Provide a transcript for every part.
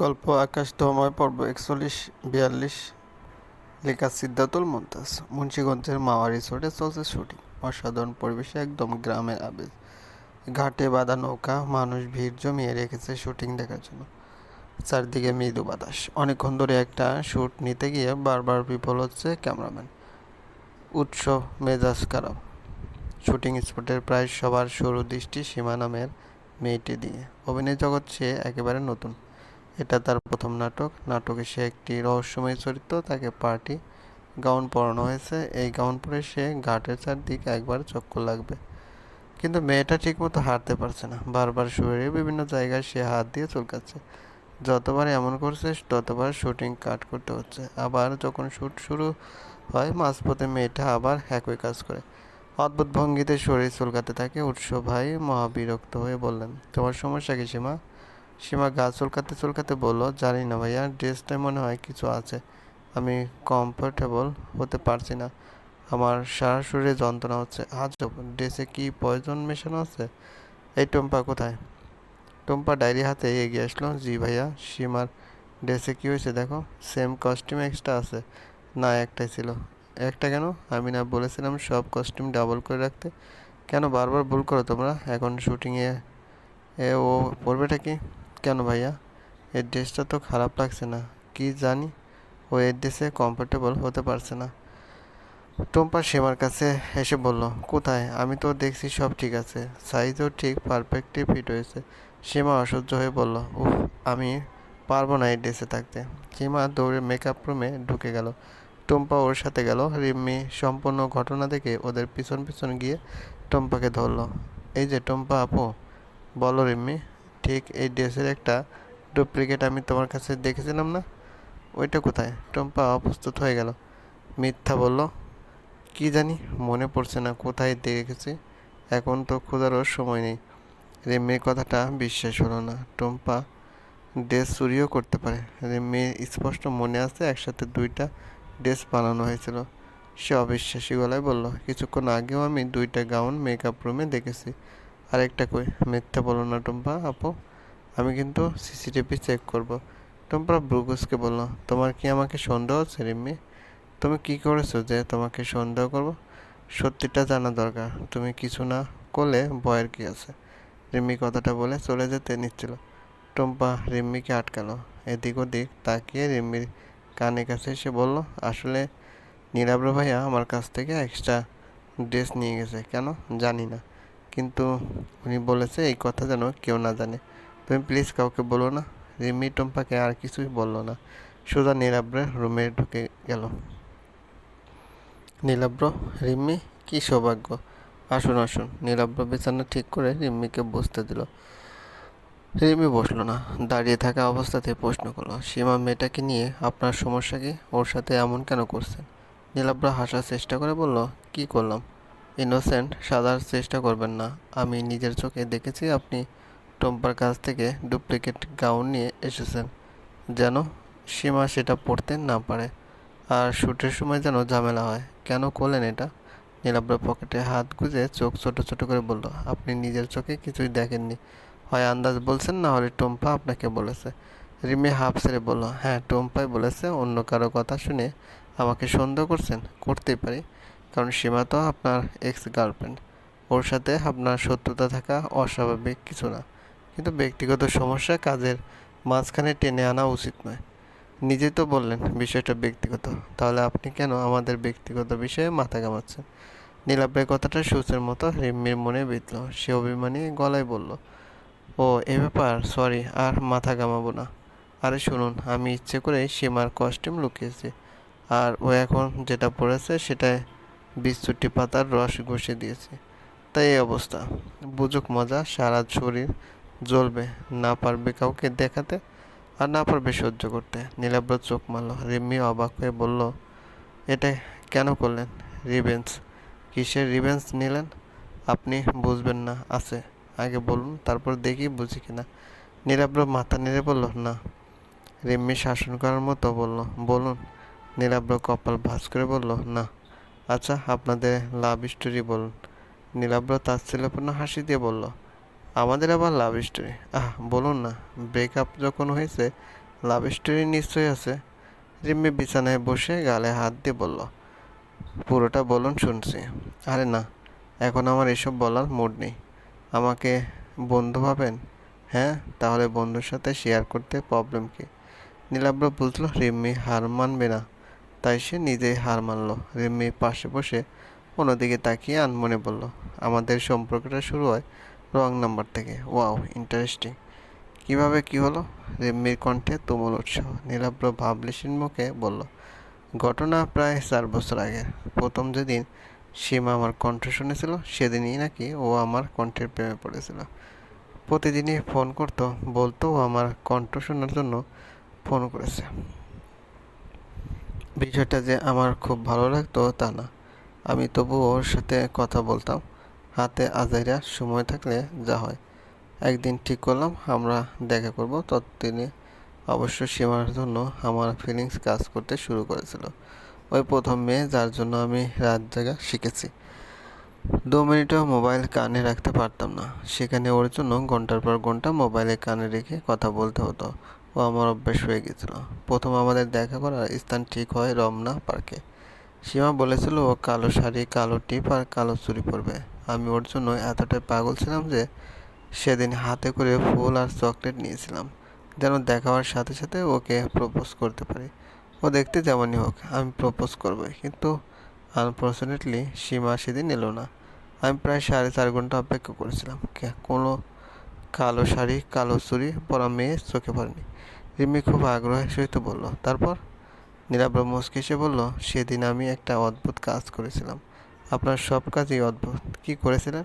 গল্প আকাশ ধোয়াময় পর্ব একচল্লিশ, বিয়াল্লিশ, লেখা সিদ্ধাতুল মুমতাজ মুন্সীগঞ্জের মাওয়া রিসোর্টে চলছে শুটিং। অসাধারণ পরিবেশে একদম গ্রামের আবেজ ঘাটে বাঁধা নৌকা, মানুষ ভিড় জমিয়ে রেখেছে শুটিং দেখার জন্য। চারদিকে মৃদু বাতাস। অনেকক্ষণ ধরে একটা শ্যুট নিতে গিয়ে বারবার বিফল হচ্ছে ক্যামেরাম্যান। উৎস মেজাজ খারাপ। শুটিং স্পটের প্রায় সবার সরু দৃষ্টি সীমা নামের মেয়েটি দিয়ে। অভিনয় জগৎ সে একেবারে নতুন। এটা তার প্রথম নাটক। নাটকে সে একটি রহস্যময় চরিত্র, তাকে পার্টি গাউন পরানো হয়েছে। এই গাউন পরে সে ঘাটের চারদিকে একবার চক্কর লাগবে। কিন্তু মেয়েটা ঠিকমতো হাঁটতে পারছে না। বারবার শরীরে বিভিন্ন জায়গায় সে হাত দিয়ে চুলকাচ্ছে। যতবার এমন করছে, ততবার শুটিং কাট করতে হচ্ছে। আবার যখন শ্যুট শুরু হয়, মাঝপথে মেয়েটা আবার একই কাজ করে। অদ্ভুত ভঙ্গিতে শরীর চুলকাতে থাকে। উৎস ভাই মহাবিরক্ত হয়ে বললেন, তোমার সমস্যা কি সীমা? সীমা গা চুলকাতে চুলকাতে বলল, জানি না ভাইয়া, ড্রেসটায় মনে হয় কিছু আছে। আমি কমফোর্টেবল হতে পারছি না। আমার সারা শরীরে যন্ত্রণা হচ্ছে। আজব ড্রেসে কি পয়জন মেশানো আছে? এই টম্পা কোথায়? টম্পা ডায়েরি হাতে এগিয়ে আসলো। জি ভাইয়া, সীমার ড্রেসে কী হয়েছে দেখো। সেম কস্টিউম এক্সট্রা আছে। না, একটাই ছিল। একটা কেন? আমি না বলেছিলাম সব কস্টিউম ডাবল করে রাখতে। কেন বারবার ভুল করো তোমরা? এখন শুটিংয়ে এ ও পরবেটা কি? কেন ভাইয়া? এই ড্রেসটা তো খারাপ লাগছে না। কি জানি, ও এই ড্রেসে কমফোর্টেবল হতে পারছে না। টম্পা সীমার কাছে এসে বলল, কোথায়? আমি তো দেখছি সব ঠিক আছে। সাইজও ঠিক পারফেক্টলি ফিট হয়েছে। সীমা অসহ্য হয়ে বলল, উফ, আমি পারব না এই ড্রেসে থাকতে। সীমা দৌড়ে মেকআপ রুমে ঢুকে গেল। টম্পা ওর সাথে গেল। রিম্মি সম্পূর্ণ ঘটনা দেখে ওদের পিছন পিছন গিয়ে টম্পাকে ধরলো। এই যে টম্পা আপু, বলো রিম্মি। ঠিক এই ড্রেসের একটা ডুপ্লিকেট আমি তোমার কাছে দেখেছিলাম না? ওইটা কোথায়? টম্পা অপ্রস্তুত হয়ে গেল। মিথ্যা বলল। কি জানি, মনে পড়ছে না কোথায় দেখেছি। এখন তো খোঁজারও সময় নেই। রেমির কথাটা বিশ্বাস হলো না। টম্পা ড্রেস চুরিও করতে পারে। রেমির স্পষ্ট মনে আছে একসাথে দুইটা ড্রেস বানানো হয়েছিল। সে অবিশ্বাসী গলায় বলল, কিছুক্ষণ আগেও আমি দুইটা গাউন মেকআপ রুমে দেখেছি। আরেকটা কই? মিথ্যা বলো না টুম্পা, আপু। আমি কিন্তু সিসিটিভি চেক করব। টুম্পা ব্রুগুসকে বলল তোমার কি আমাকে সন্দেহ হচ্ছে রিম্মি? তুমি কি করেছ যে তোমাকে সন্দেহ করব? সত্যিটা জানা দরকার, তুমি কিছু না করলে ভয়ের কি আছে? রিম্মি কথাটা বলে চলে যেতে নিচ্ছিল। টুম্পা রিম্মিকে আটকালো। এদিক ওদিক তাকিয়ে রিম্মির কানে কাছে এসে বলল, আসলে নীলাব্র ভাইয়া আমার কাছ থেকে এক্সট্রা ড্রেস নিয়ে গেছে। কেন? জানি না। কিন্তু উনি বলেছে, এই কথা যেন কেউ না জানে। তুমি প্লিজ কাউকে বলো না। রিমি টম্পাকে আর কিছুই বলল না। সোজা নীলাব্রের রুমে ঢুকে গেল। নীলাব্র রিম্মি কি সৌভাগ্য। আসুন আসুন। নীলাব্র বিছানা ঠিক করে রিম্মিকে বসতে দিল। রিমি বসল না। দাঁড়িয়ে থাকা অবস্থাতে প্রশ্ন করল, সীমা মেয়েটাকে নিয়ে আপনার সমস্যা কি? ওর সাথে এমন কেন করছেন? নীলাব্র হাসার চেষ্টা করে বলল, কি করলাম? ইনোসেন্ট সাজার চেষ্টা করবেন না। আমি নিজের চোখে দেখেছি আপনি টম্পার কাছ থেকে ডুপ্লিকেট গাউন নিয়ে এসেছেন, যেন সীমা সেটা পড়তে না পারে। আর শ্যুটের সময় যেন ঝামেলা হয়। কেন করলেন এটা? নীলাব্র পকেটে হাত গুজে চোখ ছোট ছোট করে বলল, আপনি নিজের চোখে কিছুই দেখেননি। হয় আন্দাজ বলছেন না হলে টম্পা আপনাকে বলেছে। রিমি হাফ ছেড়ে বলল হ্যাঁ টম্পাই বলেছে, অন্য কারও কথা শুনে আমাকে সন্দেহ করছেন। করতেই পারি। কারণ সীমা তো আপনার এক্স গার্লফ্রেন্ড ওর সাথে আপনার শত্রুতা থাকা অস্বাভাবিক কিছু না। কিন্তু ব্যক্তিগত সমস্যা কাজের মাঝখানে টেনে আনা উচিত নয়। নিজেই তো বললেন বিষয়টা ব্যক্তিগত। তাহলে আপনি কেন আমাদের ব্যক্তিগত বিষয়ে মাথা কামাচ্ছেন নীলাব্রের কথাটা সূচের মতো রিম্মির মনে বিতল সে অভিমানী গলায় বলল, ও, এ ব্যাপার? সরি, আর মাথা কামাবো না। আরে শুনুন, আমি ইচ্ছে করে সীমার কস্টিউম লুকিয়েছি। আর ও এখন যেটা পড়েছে সেটায় বিস্তুটি পাতার রস ঘষে দিয়েছে। তাই এই অবস্থা। বুঝুক মজা, সারা শরীর জ্বলবে। না পারবে কাউকে দেখাতে আর না পারবে সহ্য করতে। নীলাব্র চোখ মারল। রিম্মি অবাক হয়ে বলল, এটা কেন করলেন? রিভেন্স কিসের রিভেন্স নিলেন? আপনি বুঝবেন না, আছে। আগে বলুন, তারপর দেখি বুঝি কিনা। নীলাব্র মাথা নেড়ে বলল, না। রিম্মি শাসন করার মতো বলল, বলুন। নীলাব্র কপাল ভাঁজ করে বলল, না। আচ্ছা আপনাদের লাভ স্টোরি বলুন। নীলাব্র তাচ্ছিল্যপূর্ণ হাসি দিয়ে বলল, আমাদের আবার লাভ স্টোরি আহ, বলুন না। ব্রেকআপ যখন হয়েছে লাভ স্টোরি নিশ্চয়ই আছে। রিম্মি বিছানায় বসে গালে হাত দিয়ে বলল, পুরোটা বলুন শুনছি। আরে না, এখন আমার এসব বলার মুড নেই। আমাকে বন্ধু ভাবেন? হ্যাঁ তাহলে বন্ধুর সাথে শেয়ার করতে প্রবলেম কি? নীলাব্র বুঝলো রিম্মি হার মানবে না। তাই সে নিজেই হার মানলো। রিম্মি পাশে বসে অন্যদিকে তাকিয়ে আনমনে বলল, আমাদের সম্পর্কটা শুরু হয় রং নাম্বার থেকে। Wow, interesting. কীভাবে কি হলো? রিম্মির কণ্ঠে তুমুল উৎসাহ। নীলাব্র ভাবলেশীন মুখে বলল, ঘটনা প্রায় চার বছর আগে। প্রথম যেদিন সীমা আমার কণ্ঠ শুনেছিল, সেদিনই নাকি ও আমার কণ্ঠের প্রেমে পড়েছিল। প্রতিদিনই ফোন করতো, বলতো ও আমার কণ্ঠ শোনার জন্য ফোন করেছে। বিষয়টা যে আমার খুব ভালো লাগতো তা না। আমি তবু ওর সাথে কথা বলতাম। হাতে আজাইরা সময় থাকলে যা হয়। একদিন ঠিক করলাম, আমরা দেখা করব। ততদিনে অবশ্য সীমার জন্য আমার ফিলিংস কাজ করতে শুরু করেছিল। ওই প্রথম মেয়ে যার জন্য আমি রাত জাগা শিখেছি। দু মিনিটও মোবাইল কানে রাখতে পারতাম না। সেখানে ওর জন্য ঘণ্টার পর ঘণ্টা মোবাইলে কানে রেখে কথা বলতে হতো। ও আমার অভ্যাস হয়ে গেছিল। প্রথম আমাদের দেখা করার স্থান ঠিক হয় রমনা পার্কে। সীমা বলেছিল ও কালো শাড়ি, কালো টিপ আর কালো চুড়ি পরবে। আমি ওর জন্য এতটাই পাগল ছিলাম যে সেদিন হাতে করে ফুল আর চকলেট নিয়েছিলাম, যেন দেখা হওয়ার সাথে সাথে ওকে প্রপোজ করতে পারি। ও দেখতে যেমনই হোক, আমি প্রপোজ করবই কিন্তু আনফর্চুনেটলি সীমা সেদিন এলো না। আমি প্রায় সাড়ে চার ঘণ্টা অপেক্ষা করেছিলাম। কোনো কালো শাড়ি, কালো চুড়ি পরা মেয়ে চোখে পড়েনি। রিমি খুব আগ্রহের সহিত বলল, তারপর? নীলাব্র মুচকি এসে বলল, সেদিন আমি একটা অদ্ভুত কাজ করেছিলাম। আপনার সব কাজই অদ্ভুত। কি করেছিলেন?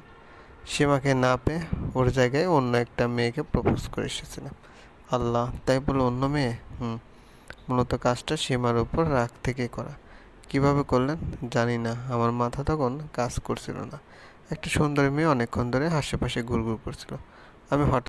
সীমাকে না পেয়ে ওর জায়গায় অন্য একটা মেয়েকে প্রপোজ করে এসেছিলাম। আল্লাহ, তাই বলে অন্য মেয়ে? হুম, মূলত কাজটা সীমার উপর রাগ থেকে করা। কীভাবে করলেন জানি না। আমার মাথা তখন কাজ করছিল না। একটা সুন্দরী মেয়ে অনেকক্ষণ ধরে আশেপাশে ঘুরঘুর করছিল। আমি হঠাৎ